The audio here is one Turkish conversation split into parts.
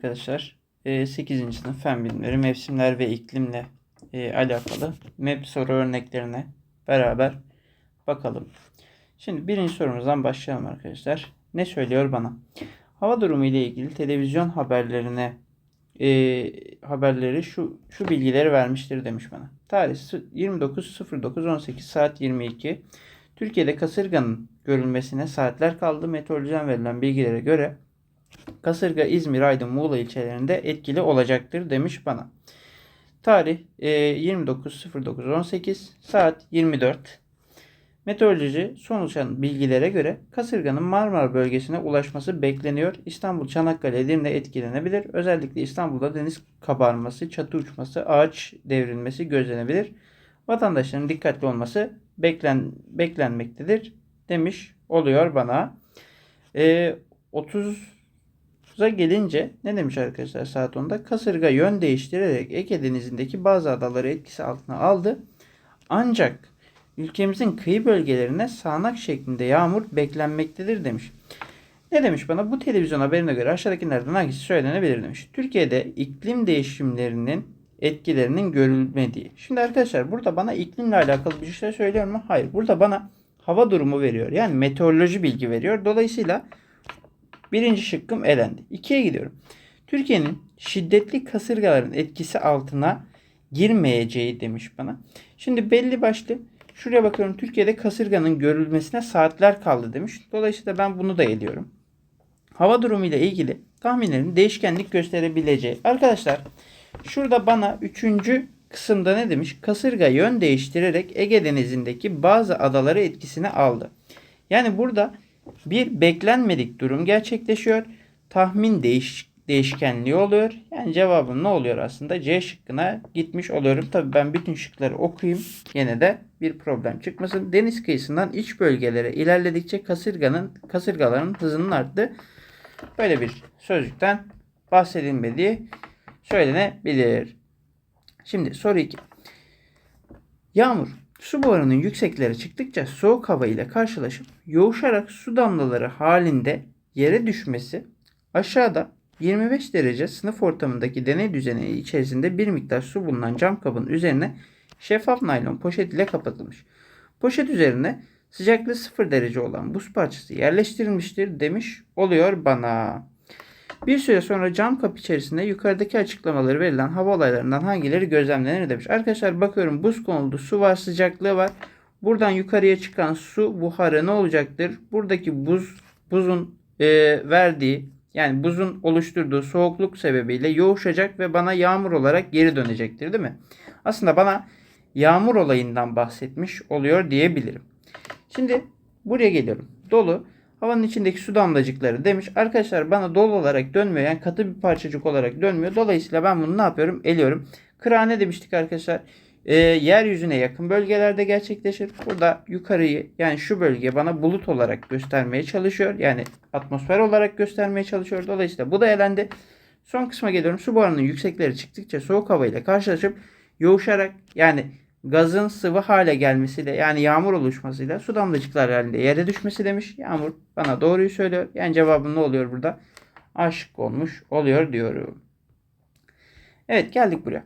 arkadaşlar. 8. sınıf fen bilimleri, mevsimler ve iklimle e, alakalı MEP soru örneklerine beraber bakalım. Şimdi birinci sorumuzdan başlayalım arkadaşlar. Ne söylüyor bana? Hava durumu ile ilgili televizyon haberlerine e, haberleri şu şu bilgileri vermiştir demiş bana. Tarih 29.09.18 saat 22. Türkiye'de kasırganın görülmesine saatler kaldı. Meteorolojiden verilen bilgilere göre kasırga İzmir, Aydın, Muğla ilçelerinde etkili olacaktır demiş bana. Tarih e, 29.09.18 saat 24. Meteoroloji sonuçlanan bilgilere göre kasırganın Marmara bölgesine ulaşması bekleniyor. İstanbul, Çanakkale, Edirne etkilenebilir. Özellikle İstanbul'da deniz kabarması, çatı uçması, ağaç devrilmesi gözlenebilir. Vatandaşların dikkatli olması beklen, beklenmektedir demiş oluyor bana. E, 30'a gelince ne demiş arkadaşlar saat 10'da? Kasırga yön değiştirerek Ege Denizi'ndeki bazı adaları etkisi altına aldı. Ancak ülkemizin kıyı bölgelerine sağanak şeklinde yağmur beklenmektedir demiş. Ne demiş bana? Bu televizyon haberine göre aşağıdakilerden hangisi söylenebilir demiş. Türkiye'de iklim değişimlerinin etkilerinin görülmediği. Şimdi arkadaşlar burada bana iklimle alakalı bir şey söylüyor mu? Hayır. Burada bana hava durumu veriyor. Yani meteoroloji bilgi veriyor. Dolayısıyla birinci şıkkım elendi. İkiye gidiyorum. Türkiye'nin şiddetli kasırgaların etkisi altına girmeyeceği demiş bana. Şimdi belli başlı şuraya bakıyorum. Türkiye'de kasırganın görülmesine saatler kaldı demiş. Dolayısıyla ben bunu da eliyorum. Hava durumu ile ilgili tahminlerin değişkenlik gösterebileceği. Arkadaşlar şurada bana üçüncü kısımda ne demiş? Kasırga yön değiştirerek Ege Denizi'ndeki bazı adaları etkisine aldı. Yani burada bir beklenmedik durum gerçekleşiyor. Tahmin değiş, değişkenliği oluyor. Yani cevabım ne oluyor aslında? C şıkkına gitmiş oluyorum. Tabii ben bütün şıkları okuyayım. Yine de bir problem çıkmasın. Deniz kıyısından iç bölgelere ilerledikçe kasırganın kasırgaların hızının arttı. Böyle bir sözcükten bahsedilmediği söylenebilir. Şimdi soru 2. Yağmur su buharının yükseklere çıktıkça soğuk hava ile karşılaşıp yoğuşarak su damlaları halinde yere düşmesi aşağıda 25 derece sınıf ortamındaki deney düzeni içerisinde bir miktar su bulunan cam kabın üzerine şeffaf naylon poşet ile kapatılmış. Poşet üzerine sıcaklığı 0 derece olan buz parçası yerleştirilmiştir demiş oluyor bana. Bir süre sonra cam kapı içerisinde yukarıdaki açıklamaları verilen hava olaylarından hangileri gözlemlenir demiş. Arkadaşlar bakıyorum buz konuldu, su var, sıcaklığı var. Buradan yukarıya çıkan su buharı ne olacaktır? Buradaki buz, buzun e, verdiği yani buzun oluşturduğu soğukluk sebebiyle yoğuşacak ve bana yağmur olarak geri dönecektir değil mi? Aslında bana yağmur olayından bahsetmiş oluyor diyebilirim. Şimdi buraya geliyorum. Dolu havanın içindeki su damlacıkları demiş. Arkadaşlar bana dolu olarak dönmüyor. Yani katı bir parçacık olarak dönmüyor. Dolayısıyla ben bunu ne yapıyorum? Eliyorum. Kıra ne demiştik arkadaşlar? E, yeryüzüne yakın bölgelerde gerçekleşir. Burada yukarıyı yani şu bölge bana bulut olarak göstermeye çalışıyor. Yani atmosfer olarak göstermeye çalışıyor. Dolayısıyla bu da elendi. Son kısma geliyorum. Su buharının yüksekleri çıktıkça soğuk hava ile karşılaşıp yoğuşarak yani gazın sıvı hale gelmesiyle yani yağmur oluşmasıyla su damlacıklar halinde yere düşmesi demiş. Yağmur bana doğruyu söylüyor. Yani cevabım ne oluyor burada? Aşık olmuş oluyor diyorum. Evet geldik buraya.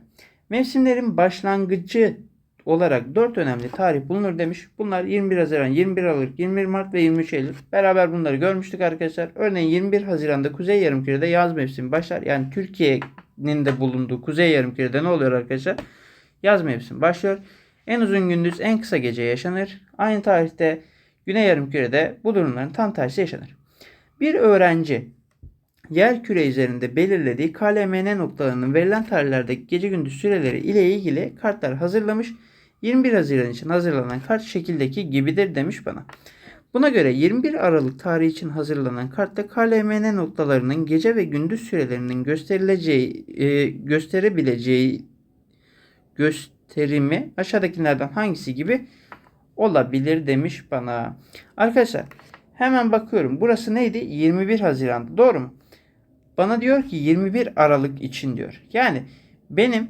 Mevsimlerin başlangıcı olarak 4 önemli tarih bulunur demiş. Bunlar 21 Haziran, 21 Aralık, 21 Mart ve 23 Eylül. Beraber bunları görmüştük arkadaşlar. Örneğin 21 Haziran'da Kuzey Yarımküre'de yaz mevsimi başlar. Yani Türkiye'nin de bulunduğu Kuzey Yarımküre'de ne oluyor arkadaşlar? Yaz mevsimi başlıyor. En uzun gündüz, en kısa gece yaşanır. Aynı tarihte Güney Yarımküre'de bu durumların tam tersi yaşanır. Bir öğrenci yer küre üzerinde belirlediği KLMN noktalarının verilen tarihlerdeki gece gündüz süreleri ile ilgili kartlar hazırlamış. 21 Haziran için hazırlanan kart şekildeki gibidir demiş bana. Buna göre 21 Aralık tarihi için hazırlanan kartta KLMN noktalarının gece ve gündüz sürelerinin gösterileceği, e, gösterebileceği gösterimi aşağıdakilerden hangisi gibi olabilir demiş bana. Arkadaşlar hemen bakıyorum. Burası neydi? 21 Haziran'da. Doğru mu? Bana diyor ki 21 Aralık için diyor. Yani benim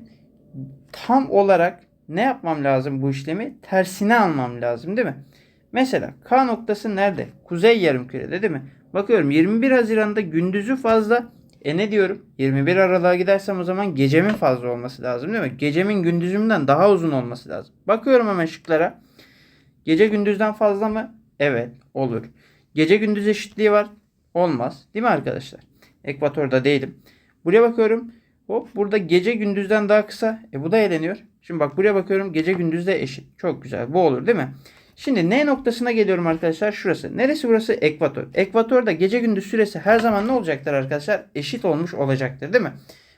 tam olarak ne yapmam lazım bu işlemi? Tersine almam lazım değil mi? Mesela K noktası nerede? Kuzey yarımkürede değil mi? Bakıyorum 21 Haziran'da gündüzü fazla, E ne diyorum? 21 Aralık'a gidersem o zaman gecemin fazla olması lazım değil mi? Gecemin gündüzümden daha uzun olması lazım. Bakıyorum hemen şıklara. Gece gündüzden fazla mı? Evet olur. Gece gündüz eşitliği var. Olmaz. Değil mi arkadaşlar? Ekvatorda değilim. Buraya bakıyorum. Hop burada gece gündüzden daha kısa. E bu da eleniyor. Şimdi bak buraya bakıyorum. Gece gündüzde eşit. Çok güzel. Bu olur değil mi? Şimdi N noktasına geliyorum arkadaşlar. Şurası. Neresi burası? Ekvator. Ekvatorda gece gündüz süresi her zaman ne olacaktır arkadaşlar? Eşit olmuş olacaktır değil mi?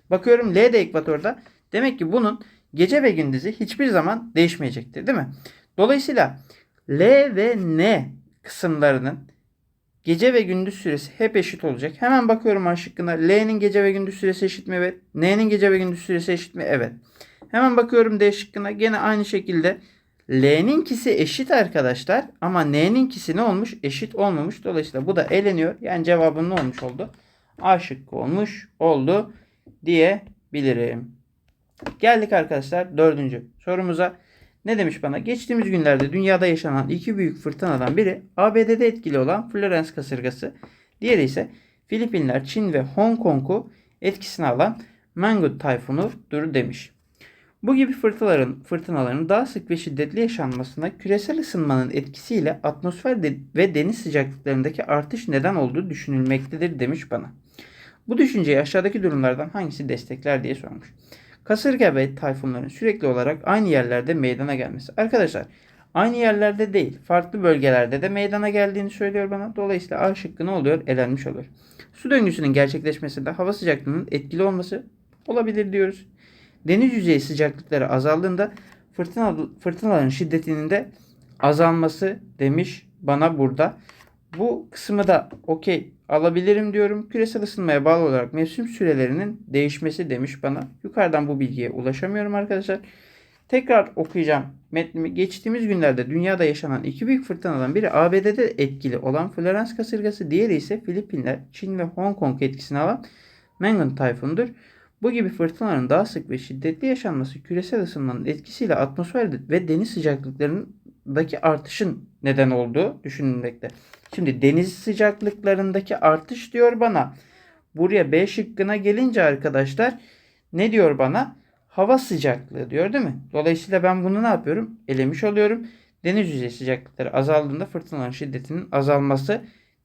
Bakıyorum L de ekvatorda. Demek ki bunun gece ve gündüzü hiçbir zaman değişmeyecektir değil mi? Dolayısıyla L ve N kısımlarının gece ve gündüz süresi hep eşit olacak. Hemen bakıyorum A şıkkına. L'nin gece ve gündüz süresi eşit mi? Evet. N'nin gece ve gündüz süresi eşit mi? Evet. Hemen bakıyorum D şıkkına. Gene aynı şekilde L'ninkisi eşit arkadaşlar ama N'ninkisi ne olmuş? Eşit olmamış. Dolayısıyla bu da eleniyor. Yani cevabım ne olmuş oldu? A şıkkı olmuş oldu diyebilirim. Geldik arkadaşlar dördüncü sorumuza. Ne demiş bana? Geçtiğimiz günlerde dünyada yaşanan iki büyük fırtınadan biri ABD'de etkili olan Florence kasırgası. Diğeri ise Filipinler, Çin ve Hong Kong'u etkisine alan Mangkhut tayfunudur demiş. Bu gibi fırtınaların, fırtınaların daha sık ve şiddetli yaşanmasına küresel ısınmanın etkisiyle atmosfer ve deniz sıcaklıklarındaki artış neden olduğu düşünülmektedir demiş bana. Bu düşünceyi aşağıdaki durumlardan hangisi destekler diye sormuş. Kasırga ve tayfunların sürekli olarak aynı yerlerde meydana gelmesi. Arkadaşlar aynı yerlerde değil farklı bölgelerde de meydana geldiğini söylüyor bana. Dolayısıyla A şıkkı ne oluyor? Elenmiş oluyor. Su döngüsünün gerçekleşmesinde hava sıcaklığının etkili olması olabilir diyoruz. Deniz yüzeyi sıcaklıkları azaldığında fırtına, fırtınaların şiddetinin de azalması demiş bana burada. Bu kısmı da okey alabilirim diyorum. Küresel ısınmaya bağlı olarak mevsim sürelerinin değişmesi demiş bana. Yukarıdan bu bilgiye ulaşamıyorum arkadaşlar. Tekrar okuyacağım metnimi. Geçtiğimiz günlerde dünyada yaşanan iki büyük fırtınadan biri ABD'de etkili olan Florence kasırgası, diğeri ise Filipinler, Çin ve Hong Kong etkisini alan Mangkhut tayfunudur. Bu gibi fırtınaların daha sık ve şiddetli yaşanması küresel ısınmanın etkisiyle atmosfer ve deniz sıcaklıklarındaki artışın neden olduğu düşünülmekte. Şimdi deniz sıcaklıklarındaki artış diyor bana. Buraya B şıkkına gelince arkadaşlar ne diyor bana? Hava sıcaklığı diyor değil mi? Dolayısıyla ben bunu ne yapıyorum? Elemiş oluyorum. Deniz yüzey sıcaklıkları azaldığında fırtınaların şiddetinin azalması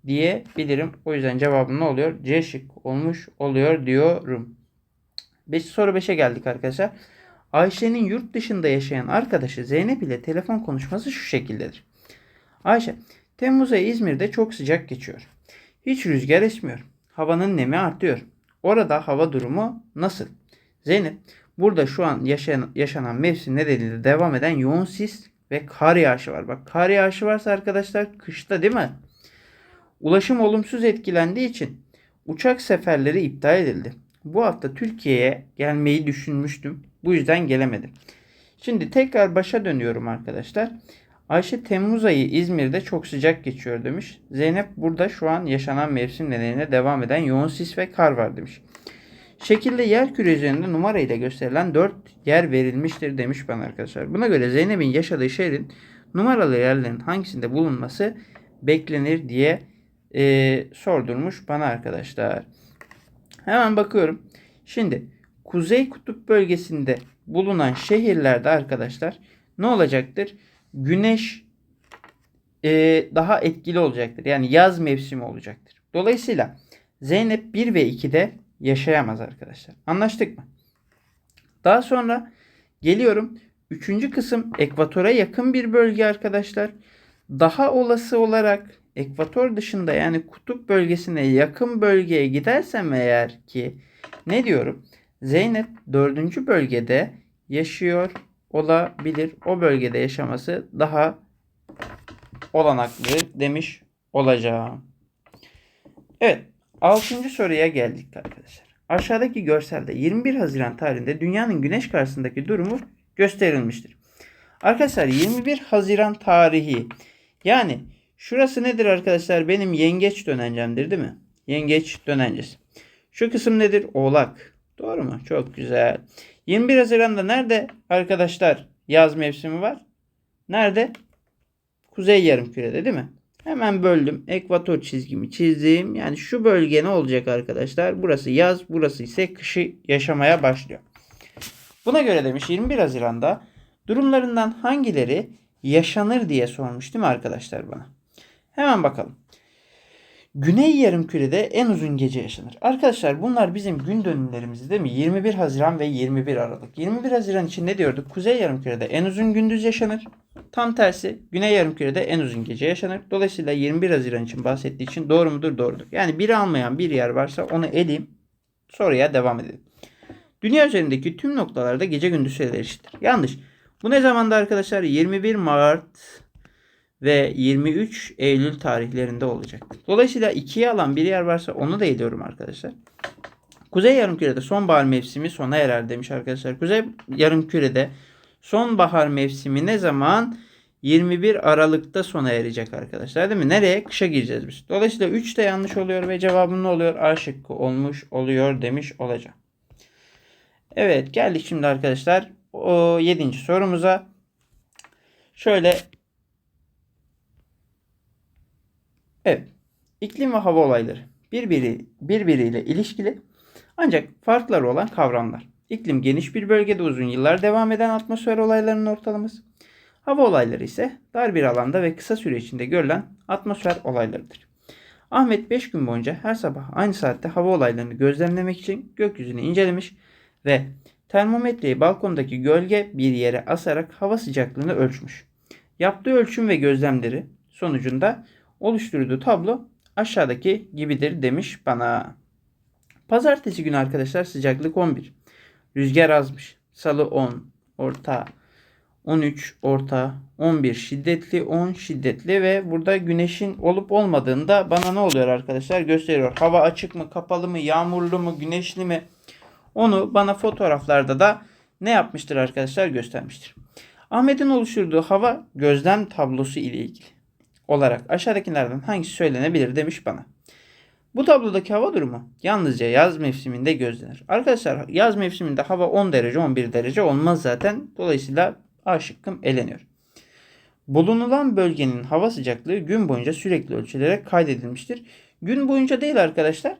diyebilirim. O yüzden cevabım ne oluyor? C şık olmuş oluyor diyorum. Beş, soru 5'e geldik arkadaşlar. Ayşe'nin yurt dışında yaşayan arkadaşı Zeynep ile telefon konuşması şu şekildedir. Ayşe, Temmuz ayı İzmir'de çok sıcak geçiyor. Hiç rüzgar esmiyor. Havanın nemi artıyor. Orada hava durumu nasıl? Zeynep, burada şu an yaşayan, yaşanan mevsim nedeniyle devam eden yoğun sis ve kar yağışı var. Bak kar yağışı varsa arkadaşlar kışta değil mi? Ulaşım olumsuz etkilendiği için uçak seferleri iptal edildi. Bu hafta Türkiye'ye gelmeyi düşünmüştüm. Bu yüzden gelemedim. Şimdi tekrar başa dönüyorum arkadaşlar. Ayşe Temmuz ayı İzmir'de çok sıcak geçiyor demiş. Zeynep burada şu an yaşanan mevsim nedeniyle devam eden yoğun sis ve kar var demiş. Şekilde yer küre üzerinde numara ile gösterilen 4 yer verilmiştir demiş bana arkadaşlar. Buna göre Zeynep'in yaşadığı şehrin numaralı yerlerin hangisinde bulunması beklenir diye e, sordurmuş bana arkadaşlar. Hemen bakıyorum. Şimdi Kuzey Kutup bölgesinde bulunan şehirlerde arkadaşlar ne olacaktır? Güneş e, daha etkili olacaktır. Yani yaz mevsimi olacaktır. Dolayısıyla Zeynep 1 ve 2'de yaşayamaz arkadaşlar. Anlaştık mı? Daha sonra geliyorum. Üçüncü kısım ekvatora yakın bir bölge arkadaşlar. Daha olası olarak ekvator dışında yani kutup bölgesine yakın bölgeye gidersem eğer ki ne diyorum? Zeynep dördüncü bölgede yaşıyor olabilir. O bölgede yaşaması daha olanaklı demiş olacağım. Evet. Altıncı soruya geldik arkadaşlar. Aşağıdaki görselde 21 Haziran tarihinde dünyanın güneş karşısındaki durumu gösterilmiştir. Arkadaşlar 21 Haziran tarihi yani şurası nedir arkadaşlar? Benim yengeç dönencemdir değil mi? Yengeç dönencesi. Şu kısım nedir? Oğlak. Doğru mu? Çok güzel. 21 Haziran'da nerede arkadaşlar yaz mevsimi var? Nerede? Kuzey yarımkürede değil mi? Hemen böldüm. Ekvator çizgimi çizdim. Yani şu bölge ne olacak arkadaşlar? Burası yaz, burası ise kışı yaşamaya başlıyor. Buna göre demiş 21 Haziran'da durumlarından hangileri yaşanır diye sormuş değil mi arkadaşlar bana? Hemen bakalım. Güney yarımkürede en uzun gece yaşanır. Arkadaşlar bunlar bizim gün dönümlerimiz değil mi? 21 Haziran ve 21 Aralık. 21 Haziran için ne diyorduk? Kuzey yarımkürede en uzun gündüz yaşanır. Tam tersi Güney yarımkürede en uzun gece yaşanır. Dolayısıyla 21 Haziran için bahsettiği için doğru mudur? Doğrudur. Yani biri almayan bir yer varsa onu eleyim. Soruya devam edelim. Dünya üzerindeki tüm noktalarda gece gündüz süreleri eşittir. Yanlış. Bu ne zamanda arkadaşlar? 21 Mart ve 23 Eylül tarihlerinde olacak. Dolayısıyla ikiye alan bir yer varsa onu da ediyorum arkadaşlar. Kuzey yarımkürede sonbahar mevsimi sona erer demiş arkadaşlar. Kuzey yarımkürede sonbahar mevsimi ne zaman? 21 Aralık'ta sona erecek arkadaşlar değil mi? Nereye? Kışa gireceğiz biz. Dolayısıyla 3 de yanlış oluyor ve cevabım ne oluyor? A şıkkı olmuş oluyor demiş olacağım. Evet geldik şimdi arkadaşlar o 7. sorumuza. Şöyle Evet. İklim ve hava olayları birbiri, birbiriyle ilişkili ancak farkları olan kavramlar. İklim geniş bir bölgede uzun yıllar devam eden atmosfer olaylarının ortalaması. Hava olayları ise dar bir alanda ve kısa süre içinde görülen atmosfer olaylarıdır. Ahmet 5 gün boyunca her sabah aynı saatte hava olaylarını gözlemlemek için gökyüzünü incelemiş ve termometreyi balkondaki gölge bir yere asarak hava sıcaklığını ölçmüş. Yaptığı ölçüm ve gözlemleri sonucunda oluşturduğu tablo aşağıdaki gibidir demiş bana. Pazartesi günü arkadaşlar sıcaklık 11. Rüzgar azmış. Salı 10 orta. 13 orta, 11 şiddetli, 10 şiddetli ve burada güneşin olup olmadığında bana ne oluyor arkadaşlar gösteriyor. Hava açık mı, kapalı mı, yağmurlu mu, güneşli mi? Onu bana fotoğraflarda da ne yapmıştır arkadaşlar göstermiştir. Ahmet'in oluşturduğu hava gözlem tablosu ile ilgili olarak aşağıdakilerden hangisi söylenebilir demiş bana. Bu tablodaki hava durumu yalnızca yaz mevsiminde gözlenir. Arkadaşlar yaz mevsiminde hava 10 derece 11 derece olmaz zaten. Dolayısıyla A şıkkım eleniyor. Bulunulan bölgenin hava sıcaklığı gün boyunca sürekli ölçülerek kaydedilmiştir. Gün boyunca değil arkadaşlar.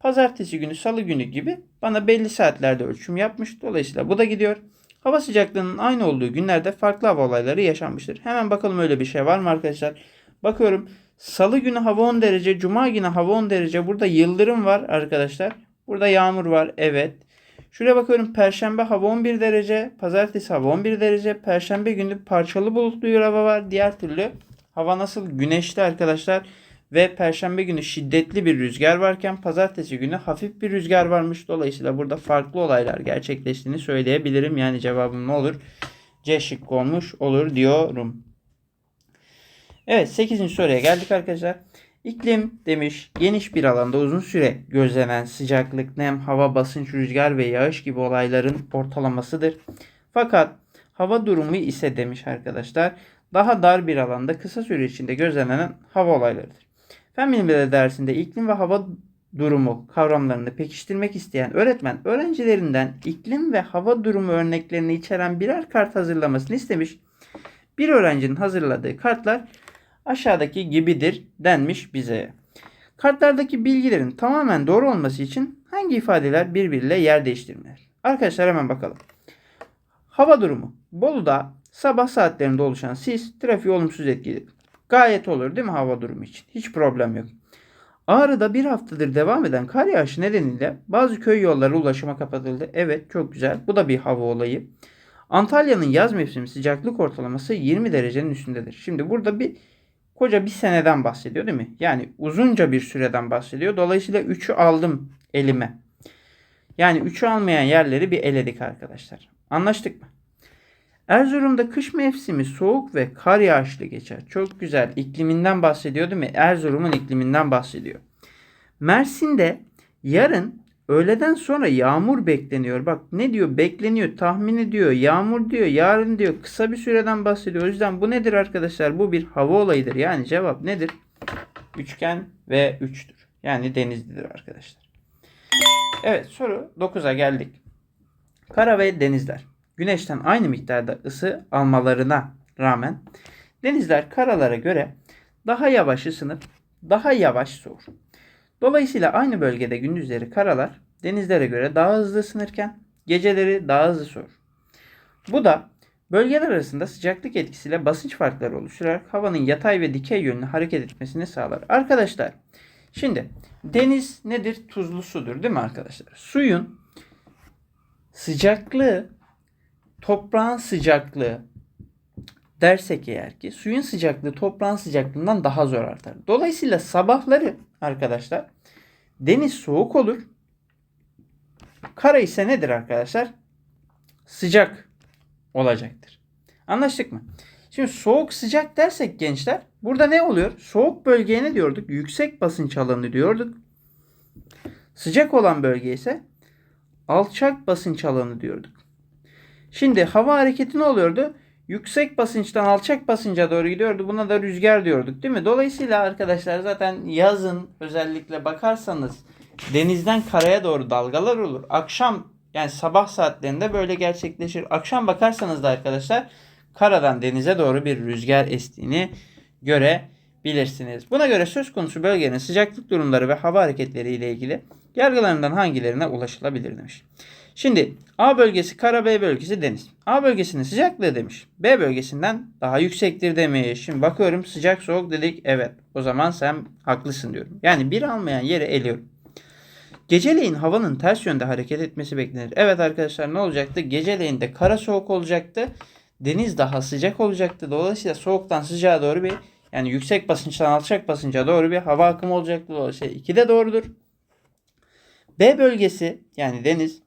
Pazartesi günü, salı günü gibi bana belli saatlerde ölçüm yapmış. Dolayısıyla bu da gidiyor. Hava sıcaklığının aynı olduğu günlerde farklı hava olayları yaşanmıştır. Hemen bakalım öyle bir şey var mı arkadaşlar? Bakıyorum. Salı günü hava 10 derece, cuma günü hava 10 derece. Burada yıldırım var arkadaşlar. Burada yağmur var. Evet. Şuraya bakıyorum. Perşembe hava 11 derece, pazartesi hava 11 derece, perşembe günü parçalı bulutlu bir hava var. Diğer türlü hava nasıl? Güneşli arkadaşlar ve perşembe günü şiddetli bir rüzgar varken pazartesi günü hafif bir rüzgar varmış. Dolayısıyla burada farklı olaylar gerçekleştiğini söyleyebilirim. Yani cevabım ne olur? C şıkkı olmuş olur diyorum. Evet 8. soruya geldik arkadaşlar. İklim demiş geniş bir alanda uzun süre gözlenen sıcaklık, nem, hava, basınç, rüzgar ve yağış gibi olayların ortalamasıdır. Fakat hava durumu ise demiş arkadaşlar daha dar bir alanda kısa süre içinde gözlenen hava olaylarıdır. Fen bilimleri dersinde iklim ve hava durumu kavramlarını pekiştirmek isteyen öğretmen öğrencilerinden iklim ve hava durumu örneklerini içeren birer kart hazırlamasını istemiş. Bir öğrencinin hazırladığı kartlar aşağıdaki gibidir denmiş bize. Kartlardaki bilgilerin tamamen doğru olması için hangi ifadeler birbiriyle yer değiştirmeler? Arkadaşlar hemen bakalım. Hava durumu. Bolu'da sabah saatlerinde oluşan sis trafiği olumsuz etkiledi. Gayet olur değil mi hava durumu için? Hiç problem yok. Ağrı'da bir haftadır devam eden kar yağışı nedeniyle bazı köy yolları ulaşıma kapatıldı. Evet çok güzel. Bu da bir hava olayı. Antalya'nın yaz mevsimi sıcaklık ortalaması 20 derecenin üstündedir. Şimdi burada bir koca bir seneden bahsediyor değil mi? Yani uzunca bir süreden bahsediyor. Dolayısıyla 3'ü aldım elime. Yani 3'ü almayan yerleri bir eledik arkadaşlar. Anlaştık mı? Erzurum'da kış mevsimi soğuk ve kar yağışlı geçer. Çok güzel. İkliminden bahsediyor değil mi? Erzurum'un ikliminden bahsediyor. Mersin'de yarın öğleden sonra yağmur bekleniyor. Bak ne diyor? Bekleniyor, tahmin ediyor, yağmur diyor, yarın diyor. Kısa bir süreden bahsediyor. O yüzden bu nedir arkadaşlar? Bu bir hava olayıdır. Yani cevap nedir? Üçgen ve 3'tür. Yani denizlidir arkadaşlar. Evet soru 9'a geldik. Kara ve denizler güneşten aynı miktarda ısı almalarına rağmen denizler karalara göre daha yavaş ısınıp daha yavaş soğur. Dolayısıyla aynı bölgede gündüzleri karalar denizlere göre daha hızlı ısınırken geceleri daha hızlı soğur. Bu da bölgeler arasında sıcaklık etkisiyle basınç farkları oluşturarak havanın yatay ve dikey yönlü hareket etmesini sağlar. Arkadaşlar şimdi deniz nedir? Tuzlu sudur değil mi arkadaşlar? Suyun sıcaklığı toprağın sıcaklığı dersek eğer ki suyun sıcaklığı toprağın sıcaklığından daha zor artar. Dolayısıyla sabahları arkadaşlar deniz soğuk olur. Kara ise nedir arkadaşlar? Sıcak olacaktır. Anlaştık mı? Şimdi soğuk sıcak dersek gençler burada ne oluyor? Soğuk bölgeye ne diyorduk? Yüksek basınç alanı diyorduk. Sıcak olan bölge ise alçak basınç alanı diyorduk. Şimdi hava hareketi ne oluyordu? Yüksek basınçtan alçak basınca doğru gidiyordu. Buna da rüzgar diyorduk değil mi? Dolayısıyla arkadaşlar zaten yazın özellikle bakarsanız denizden karaya doğru dalgalar olur. Akşam yani sabah saatlerinde böyle gerçekleşir. Akşam bakarsanız da arkadaşlar karadan denize doğru bir rüzgar estiğini görebilirsiniz. Buna göre söz konusu bölgenin sıcaklık durumları ve hava hareketleri ile ilgili yargılarından hangilerine ulaşılabilir demiş. Şimdi A bölgesi kara, B bölgesi deniz. A bölgesinin sıcaklığı demiş. B bölgesinden daha yüksektir demiş. Şimdi bakıyorum sıcak soğuk dedik. Evet o zaman sen haklısın diyorum. Yani bir almayan yeri eliyorum. Geceleyin havanın ters yönde hareket etmesi beklenir. Evet arkadaşlar ne olacaktı? Geceleyin de kara soğuk olacaktı. Deniz daha sıcak olacaktı. Dolayısıyla soğuktan sıcağa doğru bir yani yüksek basınçtan alçak basınca doğru bir hava akımı olacaktı. Dolayısıyla 2 de doğrudur. B bölgesi yani deniz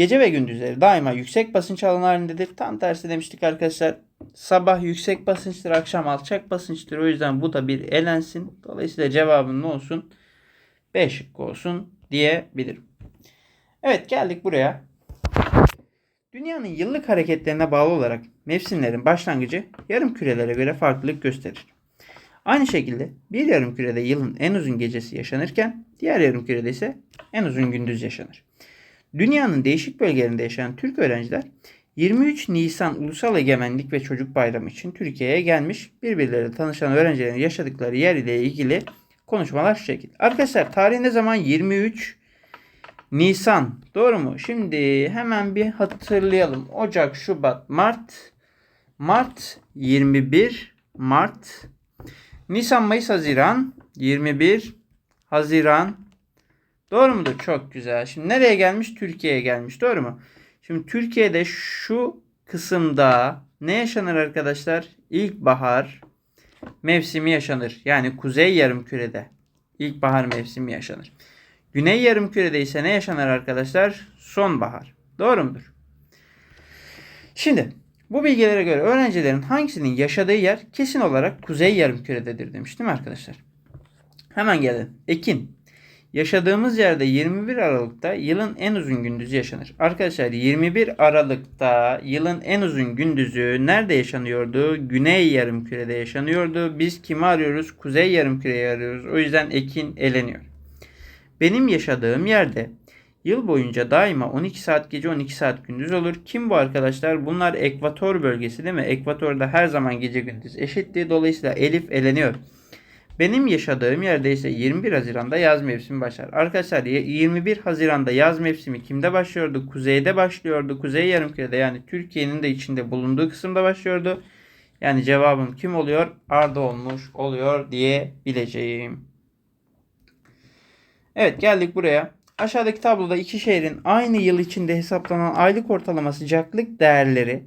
gece ve gündüzleri daima yüksek basınç alanı halindedir. Tam tersi demiştik arkadaşlar. Sabah yüksek basınçtır, akşam alçak basınçtır. O yüzden bu da bir elensin. Dolayısıyla cevabın ne olsun? B şıkkı olsun diyebilirim. Evet geldik buraya. Dünyanın yıllık hareketlerine bağlı olarak mevsimlerin başlangıcı yarım kürelere göre farklılık gösterir. Aynı şekilde bir yarım kürede yılın en uzun gecesi yaşanırken diğer yarım kürede ise en uzun gündüz yaşanır. Dünyanın değişik bölgelerinde yaşayan Türk öğrenciler 23 Nisan Ulusal Egemenlik ve Çocuk Bayramı için Türkiye'ye gelmiş birbirleriyle tanışan öğrencilerin yaşadıkları yer ile ilgili konuşmalar şu şekilde. Arkadaşlar tarih ne zaman? 23 Nisan. Doğru mu? Şimdi hemen bir hatırlayalım. Ocak, Şubat, Mart. Mart 21 Mart. Nisan, Mayıs, Haziran 21 Haziran. Doğru mudur? Çok güzel. Şimdi nereye gelmiş? Türkiye'ye gelmiş. Doğru mu? Şimdi Türkiye'de şu kısımda ne yaşanır arkadaşlar? İlkbahar mevsimi yaşanır. Yani kuzey yarımkürede ilkbahar mevsimi yaşanır. Güney yarımkürede ise ne yaşanır arkadaşlar? Sonbahar. Doğru mudur? Şimdi bu bilgilere göre öğrencilerin hangisinin yaşadığı yer kesin olarak kuzey yarımkürededir demiş değil mi arkadaşlar? Hemen gelin. Ekin. Yaşadığımız yerde 21 Aralık'ta yılın en uzun gündüzü yaşanır. Arkadaşlar 21 Aralık'ta yılın en uzun gündüzü nerede yaşanıyordu? Güney yarımkürede yaşanıyordu. Biz kimi arıyoruz? Kuzey yarımküreyi arıyoruz. O yüzden Ekin eleniyor. Benim yaşadığım yerde yıl boyunca daima 12 saat gece 12 saat gündüz olur. Kim bu arkadaşlar? Bunlar ekvator bölgesi değil mi? Ekvatorda her zaman gece gündüz eşitti. Dolayısıyla Elif eleniyor. Benim yaşadığım yerde ise 21 Haziran'da yaz mevsimi başlar. Arkadaşlar 21 Haziran'da yaz mevsimi kimde başlıyordu? Kuzeyde başlıyordu. Kuzey yarımkürede yani Türkiye'nin de içinde bulunduğu kısımda başlıyordu. Yani cevabım kim oluyor? Arda olmuş oluyor diyebileceğim. Evet geldik buraya. Aşağıdaki tabloda iki şehrin aynı yıl içinde hesaplanan aylık ortalama sıcaklık değerleri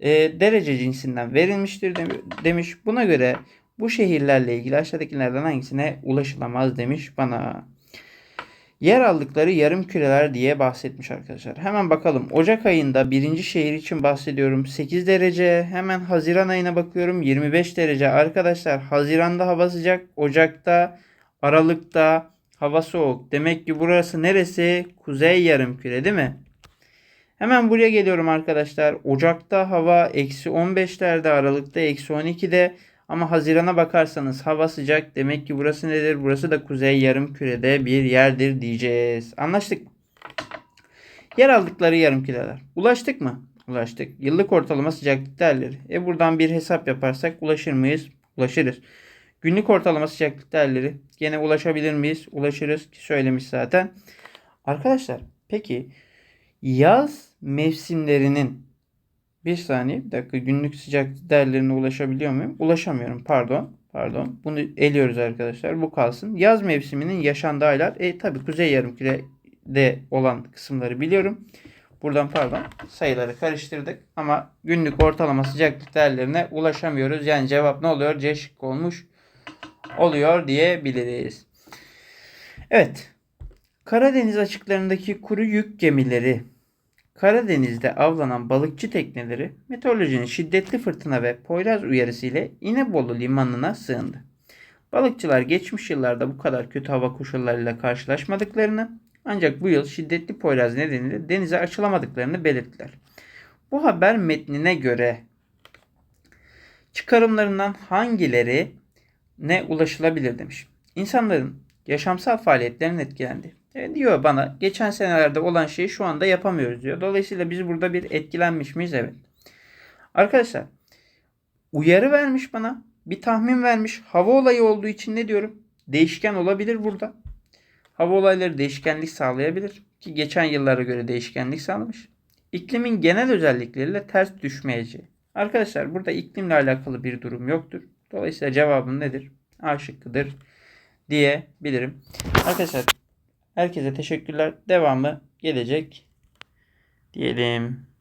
e, derece cinsinden verilmiştir demiş. Buna göre bu şehirlerle ilgili aşağıdakilerden hangisine ulaşılamaz demiş bana. Yer aldıkları yarım küreler diye bahsetmiş arkadaşlar. Hemen bakalım. Ocak ayında birinci şehir için bahsediyorum. 8 derece. Hemen Haziran ayına bakıyorum. 25 derece. Arkadaşlar Haziran'da hava sıcak. Ocak'ta, Aralık'ta hava soğuk. Demek ki burası neresi? Kuzey yarım küre değil mi? Hemen buraya geliyorum arkadaşlar. Ocak'ta hava eksi 15'lerde. Aralık'ta eksi 12'de. Ama Haziran'a bakarsanız hava sıcak. Demek ki burası nedir? Burası da kuzey yarım kürede bir yerdir diyeceğiz. Anlaştık mı? Yer aldıkları yarım küreler. Ulaştık mı? Ulaştık. Yıllık ortalama sıcaklık değerleri. E buradan bir hesap yaparsak ulaşır mıyız? Ulaşırız. Günlük ortalama sıcaklık değerleri gene ulaşabilir miyiz? Ulaşırız ki söylemiş zaten. Arkadaşlar peki yaz mevsimlerinin bir saniye bir dakika günlük sıcaklık değerlerine ulaşabiliyor muyum? Ulaşamıyorum pardon. Pardon. Bunu eliyoruz arkadaşlar. Bu kalsın. Yaz mevsiminin yaşandığı aylar. E tabi kuzey yarımkürede olan kısımları biliyorum. Buradan pardon sayıları karıştırdık ama günlük ortalama sıcaklık değerlerine ulaşamıyoruz. Yani cevap ne oluyor? C şıkkı olmuş oluyor diyebiliriz. Evet. Karadeniz açıklarındaki kuru yük gemileri, Karadeniz'de avlanan balıkçı tekneleri meteorolojinin şiddetli fırtına ve Poyraz uyarısı ile İnebolu limanına sığındı. Balıkçılar geçmiş yıllarda bu kadar kötü hava koşullarıyla karşılaşmadıklarını ancak bu yıl şiddetli Poyraz nedeniyle denize açılamadıklarını belirttiler. Bu haber metnine göre çıkarımlarından hangileri ne ulaşılabilir demiş. İnsanların yaşamsal faaliyetlerin etkilendi. E, diyor bana geçen senelerde olan şeyi şu anda yapamıyoruz diyor. Dolayısıyla biz burada bir etkilenmiş miyiz? Evet. Arkadaşlar uyarı vermiş bana. Bir tahmin vermiş. Hava olayı olduğu için ne diyorum? Değişken olabilir burada. Hava olayları değişkenlik sağlayabilir. Ki geçen yıllara göre değişkenlik sağlamış. İklimin genel özellikleriyle ters düşmeyeceği. Arkadaşlar burada iklimle alakalı bir durum yoktur. Dolayısıyla cevabım nedir? A şıkkıdır diyebilirim. Arkadaşlar herkese teşekkürler. Devamı gelecek diyelim.